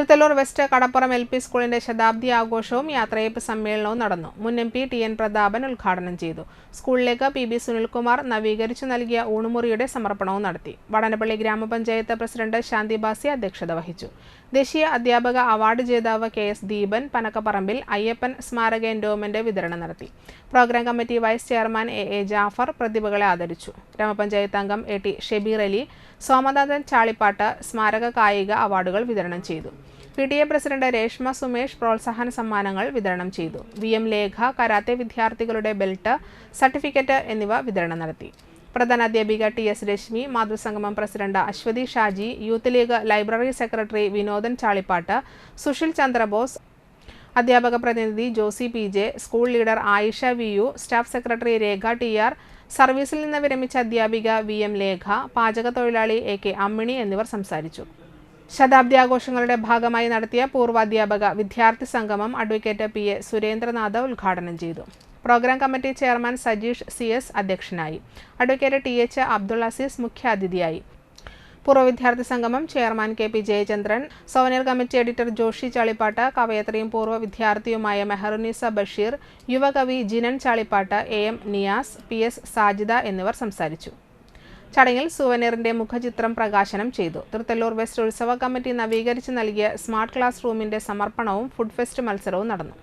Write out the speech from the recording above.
Thrithallur west Kadappuram L P സ്കൂളിന്റെ ശതാബ്ദി ആഘോഷവും യാത്രയപ്പ് സമ്മേളനവും നടന്നു. മുൻ M P T N Prathapan ഉദ്ഘാടനം ചെയ്തു. സ്കൂളിലേക്ക് പി ബി സുനിൽകുമാർ നവീകരിച്ചു നൽകിയ ഊണുമുറിയുടെ സമർപ്പണവും നടത്തി. വടനപ്പള്ളി ഗ്രാമപഞ്ചായത്ത് പ്രസിഡന്റ് ശാന്തി ബാസി അധ്യക്ഷത വഹിച്ചു. ദേശീയ അധ്യാപക അവാർഡ് ജേതാവ് കെ എസ് ദീപൻ പനക്കപ്പറമ്പിൽ അയ്യപ്പൻ സ്മാരക എൻഡോമെന്റ് വിതരണം നടത്തി. Programme committee vice chairman A A Jaffer പ്രതിഭകളെ ആദരിച്ചു. ഗ്രാമപഞ്ചായത്ത് അംഗം എ ടി ഷെബീർ അലി സോമനാഥൻ ചാളിപ്പാട്ട് സ്മാരക കായിക അവാർഡുകൾ വിതരണം ചെയ്തു. P T A president Reshma Sumesh പ്രോത്സാഹന സമ്മാനങ്ങൾ വിതരണം ചെയ്തു. വി എം ലേഖ കരാത്തെ വിദ്യാർത്ഥികളുടെ ബെൽറ്റ് സർട്ടിഫിക്കറ്റ് എന്നിവ വിതരണം നടത്തി. പ്രധാന അധ്യാപിക T S Reshmi മാതൃസംഗമം president Aswathy Shaji youth league library secretary Vinodan Chalippattu Sushil Chandrabose അധ്യാപക പ്രതിനിധി Josy P J school leader Ayisha V U staff secretary Rekha T R സർവീസിൽ നിന്ന് വിരമിച്ച അധ്യാപിക വി എം ലേഖ പാചക തൊഴിലാളി എ കെ അമ്മിണി എന്നിവർ സംസാരിച്ചു. ശതാബ്ദി ആഘോഷങ്ങളുടെ ഭാഗമായി നടത്തിയ പൂർവാധ്യാപക വിദ്യാർത്ഥി സംഗമം അഡ്വക്കേറ്റ് പി എ സുരേന്ദ്രനാഥ് ഉദ്ഘാടനം ചെയ്തു. Programme committee chairman Sajeesh C S അധ്യക്ഷനായി. Advocate T H Abdul Azeez മുഖ്യാതിഥിയായി. പൂർവ വിദ്യാർത്ഥി സംഗമം chairman K P Jayachandran souvenir committee editor Joshy Chalippattu കവയത്രിയും പൂർവ വിദ്യാർത്ഥിയുമായ Meharunnisa Basheer യുവകവി Jinan Chalippattu A M Niyas P S Sajida എന്നിവർ സംസാരിച്ചു. ചടങ്ങിൽ സുവനീറിന്റെ മുഖചിത്രം പ്രകാശനം ചെയ്തു. തൃത്തല്ലൂർ വെസ്റ്റ് ഉത്സവ കമ്മിറ്റി നവീകരിച്ച് നൽകിയ സ്മാർട്ട് ക്ലാസ് റൂമിന്റെ സമർപ്പണവും ഫുഡ് ഫെസ്റ്റ് മത്സരവും നടന്നു.